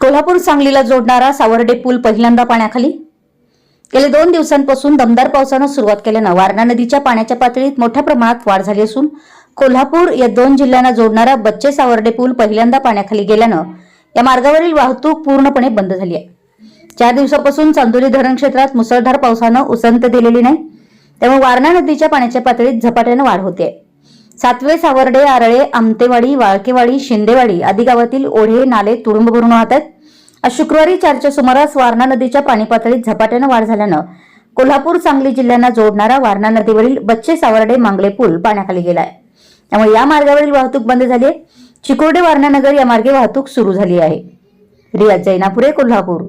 कोल्हापूर सांगलीला जोडणारा सावर्डे पूल पहिल्यांदा पाण्याखाली? गेले दोन दिवसांपासून दमदार पावसानं सुरुवात केल्यानं वारणा नदीच्या पाण्याच्या पातळीत मोठ्या प्रमाणात वाढ झाली असून कोल्हापूर या दोन जिल्ह्यांना जोडणारा बच्चे सावर्डे पूल पहिल्यांदा पाण्याखाली गेल्यानं या मार्गावरील वाहतूक पूर्णपणे बंद झाली आहे. चार दिवसापासून चांदोली धरण क्षेत्रात मुसळधार पावसानं उसंत दिलेली नाही त्यामुळे वारणा नदीच्या पाण्याच्या पातळीत झपाट्यानं वाढ होते. सातवे सावर्डे आरळे आमतेवाडी वाळकेवाडी शिंदेवाडी आदी गावातील ओढे नाले तुडुंब भरून वाहत आहेत आज शुक्रवारी चारच्या सुमारास वारणा नदीच्या पाणी पातळीत झपाट्यानं वाढ झाल्यानं कोल्हापूर सांगली जिल्ह्यांना जोडणारा वारणा नदीवरील बच्चे सावर्डे मांगले पूल पाण्याखाली गेलाय. त्यामुळे या मार्गावरील वाहतूक बंद झाली आहे. चिकोर्डे वारणानगर या मार्गे वाहतूक सुरू झाली आहे. रियाज जैनापुरे कोल्हापूर.